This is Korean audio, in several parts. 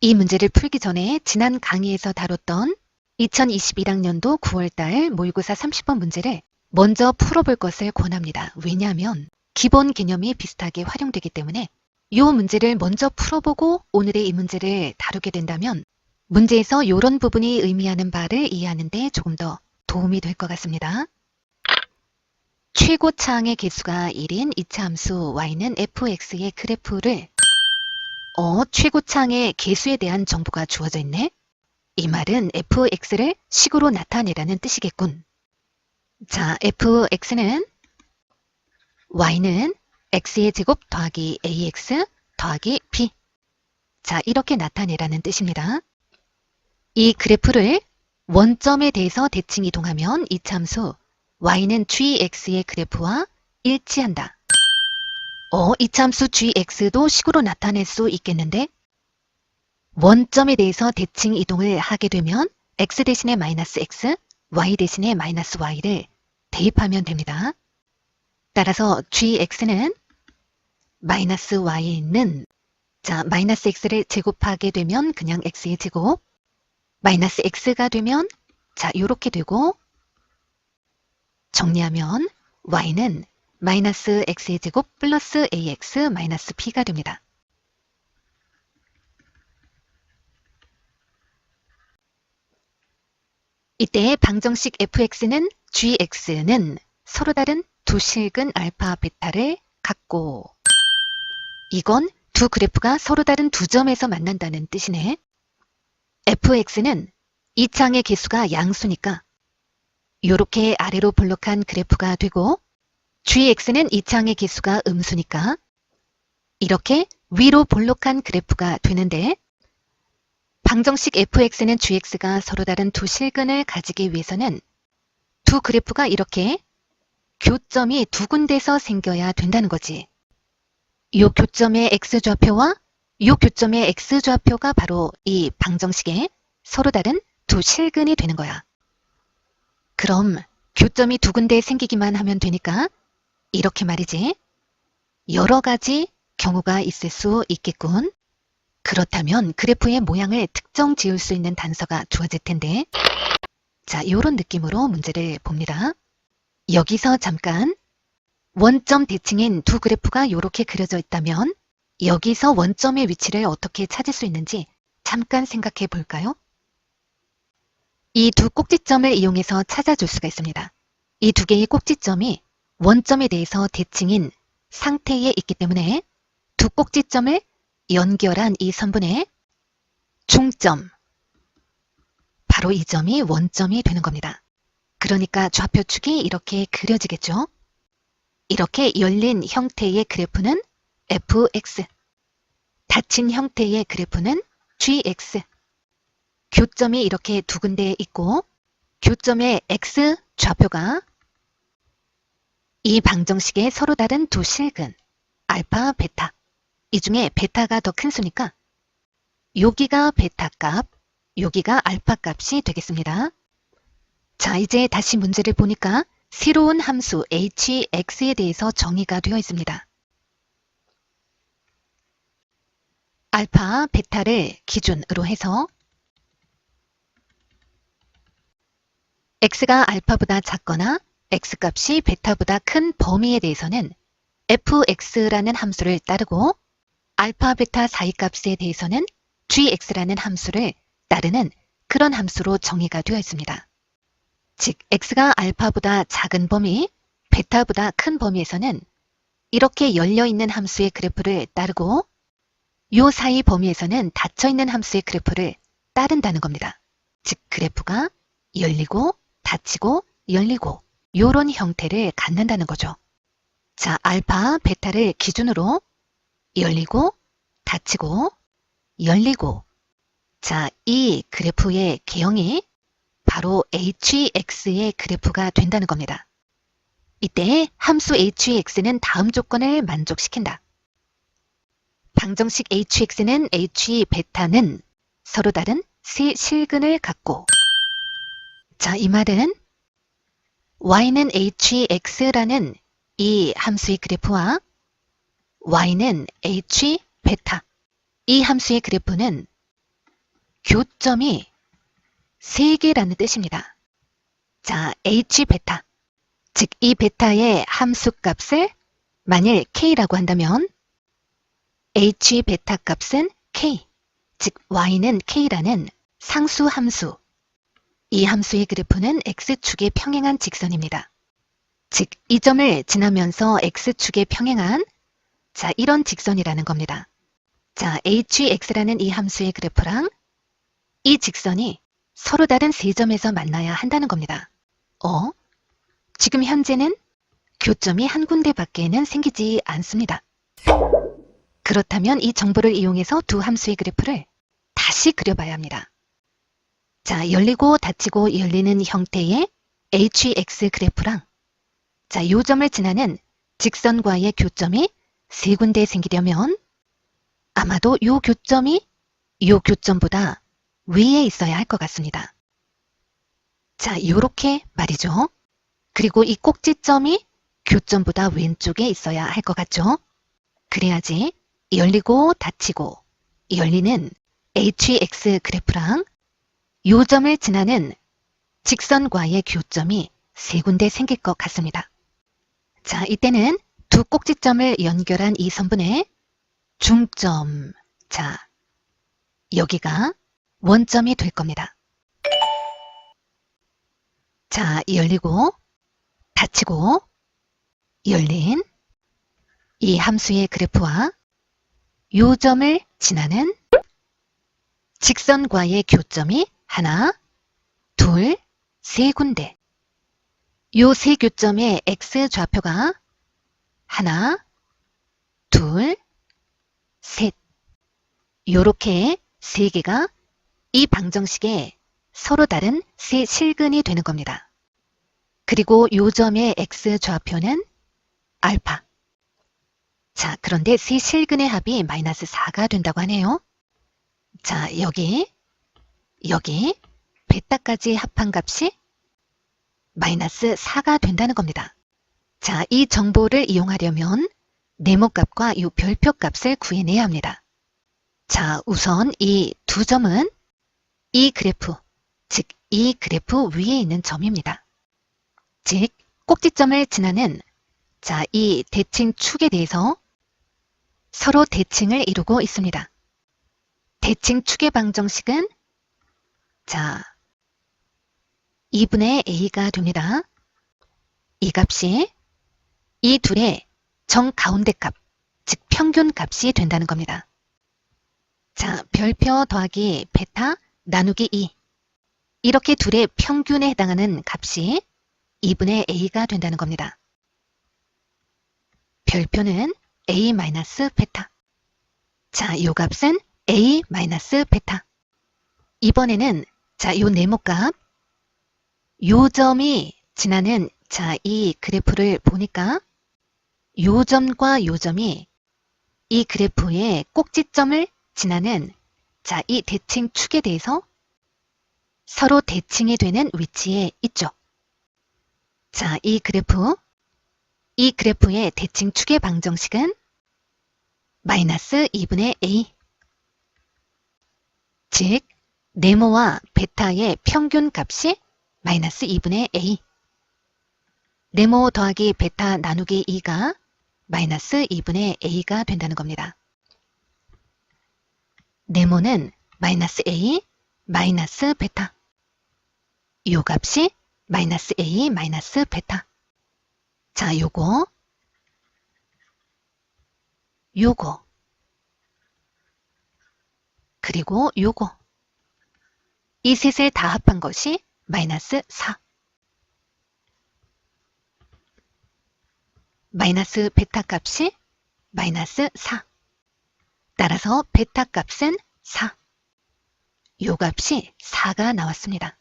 이 문제를 풀기 전에 지난 강의에서 다뤘던 2021학년도 9월달 모의고사 30번 문제를 먼저 풀어볼 것을 권합니다. 왜냐하면 기본 개념이 비슷하게 활용되기 때문에 이 문제를 먼저 풀어보고 오늘의 이 문제를 다루게 된다면 문제에서 이런 부분이 의미하는 바를 이해하는데 조금 더 도움이 될 것 같습니다. 최고차항의 개수가 1인 이차 함수 y는 fx의 그래프를 어, 최고차항의 개수에 대한 정보가 주어져 있네. 이 말은 fx를 식으로 나타내라는 뜻이겠군. 자, fx는 y는 x의 제곱 더하기 ax 더하기 b. 자, 이렇게 나타내라는 뜻입니다. 이 그래프를 원점에 대해서 대칭 이동하면 이 참수 y는 gx의 그래프와 일치한다. 어, 이 참수 gx도 식으로 나타낼 수 있겠는데? 원점에 대해서 대칭 이동을 하게 되면 x 대신에 마이너스 x, y 대신에 마이너스 y를 대입하면 됩니다. 따라서 gx는 마이너스 y는 자 마이너스 x를 제곱하게 되면 그냥 x의 제곱 마이너스 x가 되면 자 이렇게 되고 정리하면 y는 마이너스 x의 제곱 플러스 ax 마이너스 b가 됩니다. 이때 방정식 fx는 gx는 서로 다른 두 실근 알파 베타를 갖고 이건 두 그래프가 서로 다른 두 점에서 만난다는 뜻이네. fx는 이 창의 개수가 양수니까 이렇게 아래로 볼록한 그래프가 되고 gx는 이 창의 개수가 음수니까 이렇게 위로 볼록한 그래프가 되는데 방정식 fx는 gx가 서로 다른 두 실근을 가지기 위해서는 두 그래프가 이렇게 교점이 두 군데서 생겨야 된다는 거지. 이 교점의 x좌표와 이 교점의 x좌표가 바로 이 방정식의 서로 다른 두 실근이 되는 거야. 그럼 교점이 두 군데 생기기만 하면 되니까 이렇게 말이지. 여러 가지 경우가 있을 수 있겠군. 그렇다면 그래프의 모양을 특정 지을 수 있는 단서가 주어질 텐데 자, 이런 느낌으로 문제를 봅니다. 여기서 잠깐 원점 대칭인 두 그래프가 이렇게 그려져 있다면 여기서 원점의 위치를 어떻게 찾을 수 있는지 잠깐 생각해 볼까요? 이 두 꼭지점을 이용해서 찾아줄 수가 있습니다. 이 두 개의 꼭지점이 원점에 대해서 대칭인 상태에 있기 때문에 두 꼭지점을 연결한 이 선분의 중점, 바로 이 점이 원점이 되는 겁니다. 그러니까 좌표축이 이렇게 그려지겠죠? 이렇게 열린 형태의 그래프는 fx, 닫힌 형태의 그래프는 gx. 교점이 이렇게 두 군데 있고 교점의 x 좌표가 이 방정식의 서로 다른 두 실근 알파, 베타 이 중에 베타가 더 큰 수니까 여기가 베타 값, 여기가 알파 값이 되겠습니다. 자, 이제 다시 문제를 보니까 새로운 함수 hx에 대해서 정의가 되어 있습니다. 알파, 베타를 기준으로 해서 x가 알파보다 작거나 x값이 베타보다 큰 범위에 대해서는 fx라는 함수를 따르고 알파, 베타 사이 값에 대해서는 gx라는 함수를 따르는 그런 함수로 정의가 되어 있습니다. 즉 x가 알파보다 작은 범위, 베타보다 큰 범위에서는 이렇게 열려있는 함수의 그래프를 따르고 요 사이 범위에서는 닫혀있는 함수의 그래프를 따른다는 겁니다. 즉 그래프가 열리고 닫히고 열리고 요런 형태를 갖는다는 거죠. 자, 알파, 베타를 기준으로 열리고 닫히고 열리고 자, 이 그래프의 개형이 바로 hx의 그래프가 된다는 겁니다. 이때 함수 hx는 다음 조건을 만족시킨다. 방정식 hx는 h 베타는 서로 다른 세 실근을 갖고 자, 이 말은 y는 hx라는 이 함수의 그래프와 y는 h 베타 이 함수의 그래프는 교점이 3개라는 뜻입니다. 자, h 베타. 즉, 이 베타의 함수 값을 만일 k라고 한다면 h 베타 값은 k, 즉 y는 k라는 상수 함수. 이 함수의 그래프는 x축에 평행한 직선입니다. 즉, 이 점을 지나면서 x축에 평행한 자, 이런 직선이라는 겁니다. 자, hx라는 이 함수의 그래프랑 이 직선이 서로 다른 세 점에서 만나야 한다는 겁니다. 어? 지금 현재는 교점이 한 군데밖에는 생기지 않습니다. 그렇다면 이 정보를 이용해서 두 함수의 그래프를 다시 그려봐야 합니다. 자, 열리고 닫히고 열리는 형태의 hx 그래프랑 자, 요 점을 지나는 직선과의 교점이 세 군데 생기려면 아마도 요 교점이 요 교점보다 위에 있어야 할 것 같습니다. 자, 요렇게 말이죠. 그리고 이 꼭지점이 교점보다 왼쪽에 있어야 할 것 같죠? 그래야지 열리고 닫히고 열리는 hx 그래프랑 요 점을 지나는 직선과의 교점이 세 군데 생길 것 같습니다. 자, 이때는 두 꼭지점을 연결한 이 선분의 중점, 자, 여기가 원점이 될 겁니다. 자, 열리고, 닫히고, 열린 이 함수의 그래프와 요 점을 지나는 직선과의 교점이 하나, 둘, 세 군데. 요 세 교점의 x 좌표가 하나, 둘, 셋. 요렇게 세 개가 이 방정식에 서로 다른 세 실근이 되는 겁니다. 그리고 요 점의 x 좌표는 알파. 자, 그런데 세 실근의 합이 마이너스 4가 된다고 하네요. 자, 여기, 여기, 베타까지 합한 값이 마이너스 4가 된다는 겁니다. 자, 이 정보를 이용하려면 네모값과 이 별표 값을 구해내야 합니다. 자, 우선 이 두 점은 이 그래프, 즉 이 그래프 위에 있는 점입니다. 즉, 꼭지점을 지나는 자, 이 대칭 축에 대해서 서로 대칭을 이루고 있습니다. 대칭 축의 방정식은 자, 2분의 a가 됩니다. 이 값이 이 둘의 정가운데 값, 즉 평균 값이 된다는 겁니다. 자, 별표 더하기 베타 나누기 2. 이렇게 둘의 평균에 해당하는 값이 2분의 a가 된다는 겁니다. 별표는 a 마이너스. 자, 요 값은 a 마이너스. 이번에는 자, 요 네모값. 요 점이 지나는 자, 이 그래프를 보니까 요 점과 요 점이 이 그래프의 꼭지점을 지나는 자, 이 대칭 축에 대해서 서로 대칭이 되는 위치에 있죠. 자, 이 그래프, 이 그래프의 대칭 축의 방정식은 마이너스 2분의 a. 즉, 네모와 베타의 평균 값이 마이너스 2분의 a. 네모 더하기 베타 나누기 2가 마이너스 2분의 a가 된다는 겁니다. 네모는 마이너스 a 마이너스 베타. 요 값이 마이너스 a 마이너스 베타. 자 요거. 요거. 그리고 요거 이 셋을 다 합한 것이 마이너스 4 마이너스 베타 값이 마이너스 4 따라서 베타 값은 4 요 값이 4가 나왔습니다.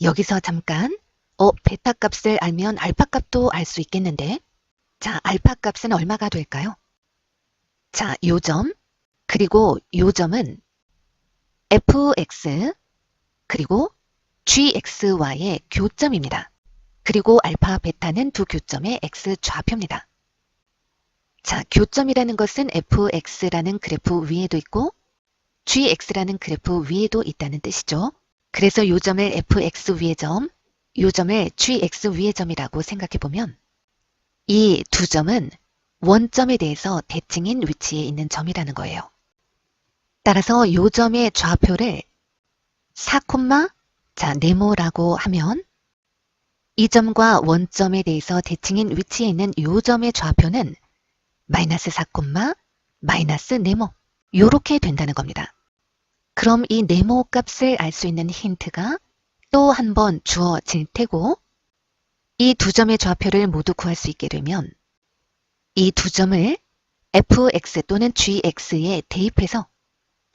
여기서 잠깐 어 베타 값을 알면 알파 값도 알 수 있겠는데 자 알파 값은 얼마가 될까요? 자 요점 그리고 요점은 fx 그리고 gxy의 교점입니다. 그리고 알파, 베타는 두 교점의 x 좌표입니다. 자, 교점이라는 것은 fx라는 그래프 위에도 있고 gx라는 그래프 위에도 있다는 뜻이죠. 그래서 요 점을 fx 위의 점, 요 점을 gx 위의 점이라고 생각해보면 이 두 점은 원점에 대해서 대칭인 위치에 있는 점이라는 거예요. 따라서 요 점의 좌표를 4, 자 네모라고 하면 이 점과 원점에 대해서 대칭인 위치에 있는 요 점의 좌표는 마이너스 4, 마이너스 네모 요렇게 된다는 겁니다. 그럼 이 네모 값을 알 수 있는 힌트가 또 한 번 주어질 테고 이 두 점의 좌표를 모두 구할 수 있게 되면 이 두 점을 fx 또는 gx에 대입해서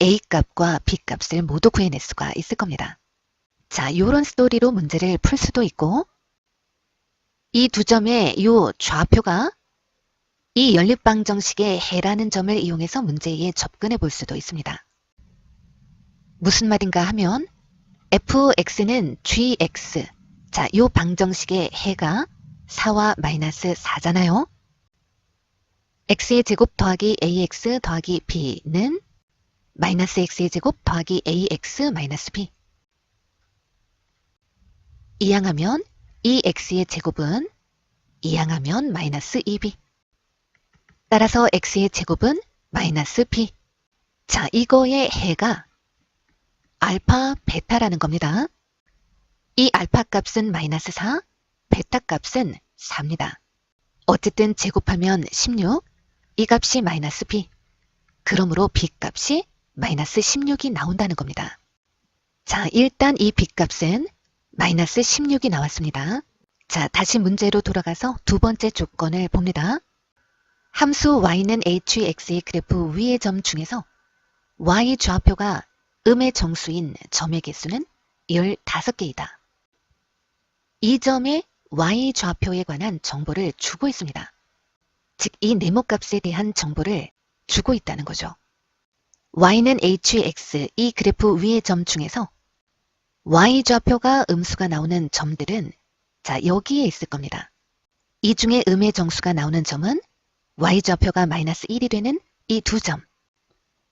a 값과 b 값을 모두 구해낼 수가 있을 겁니다. 자, 요런 스토리로 문제를 풀 수도 있고 이 두 점의 요 좌표가 이 연립방정식의 해라는 점을 이용해서 문제에 접근해 볼 수도 있습니다. 무슨 말인가 하면 fx는 gx 자, 요 방정식의 해가 4와 마이너스 4잖아요. x의 제곱 더하기 ax 더하기 b는 마이너스 x의 제곱 더하기 ax 마이너스 b 이항하면 이 x의 제곱은 이항하면 마이너스 2b 따라서 x의 제곱은 마이너스 b 자 이거의 해가 알파 베타라는 겁니다. 이 알파 값은 마이너스 4, 베타 값은 4입니다. 어쨌든 제곱하면 16, 이 값이 마이너스 b 그러므로 b 값이 마이너스 16이 나온다는 겁니다. 자 일단 이 b 값은 마이너스 16이 나왔습니다. 자, 다시 문제로 돌아가서 두 번째 조건을 봅니다. 함수 y는 hx의 그래프 위의 점 중에서 y 좌표가 음의 정수인 점의 개수는 15개이다. 이 점의 y 좌표에 관한 정보를 주고 있습니다. 즉, 이 네모값에 대한 정보를 주고 있다는 거죠. Y는 hx, 이 그래프 위의 점 중에서 y좌표가 음수가 나오는 점들은 자 여기에 있을 겁니다. 이 중에 음의 정수가 나오는 점은 y좌표가 마이너스 1이 되는 이 두 점,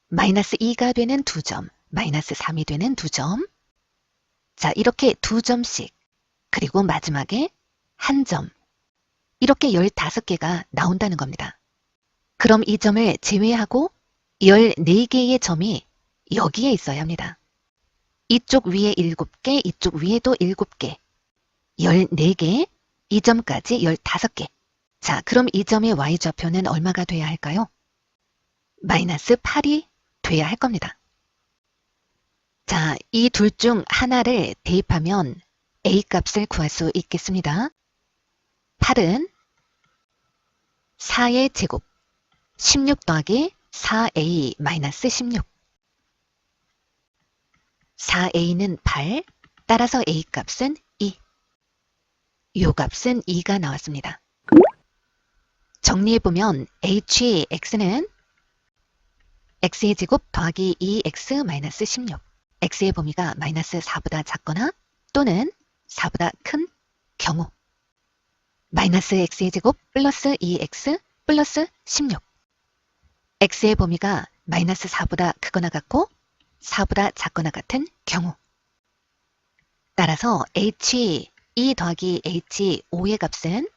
마이너스 2가 되는 두 점, 마이너스 3이 되는 두 점. 자 이렇게 두 점씩 그리고 마지막에 한 점. 이렇게 15개가 나온다는 겁니다. 그럼 이 점을 제외하고 14개의 점이 여기에 있어야 합니다. 이쪽 위에 7개, 이쪽 위에도 7개, 14개, 이 점까지 15개. 자, 그럼 이 점의 y좌표는 얼마가 돼야 할까요? 마이너스 8이 돼야 할 겁니다. 자, 이 둘 중 하나를 대입하면 a 값을 구할 수 있겠습니다. 8은 4의 제곱, 16 더하기 4a 마이너스 16. 4a는 8, 따라서 a 값은 2. 요 값은 2가 나왔습니다. 정리해보면 hx는 x의 제곱 더하기 2x 마이너스 16. x의 범위가 마이너스 4보다 작거나 또는 4보다 큰 경우 마이너스 x의 제곱 플러스 2x 플러스 16 x의 범위가 마이너스 4보다 크거나 같고 4보다 작거나 같은 경우. 따라서 h 2 더하기 h 5의 값은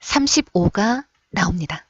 35가 나옵니다.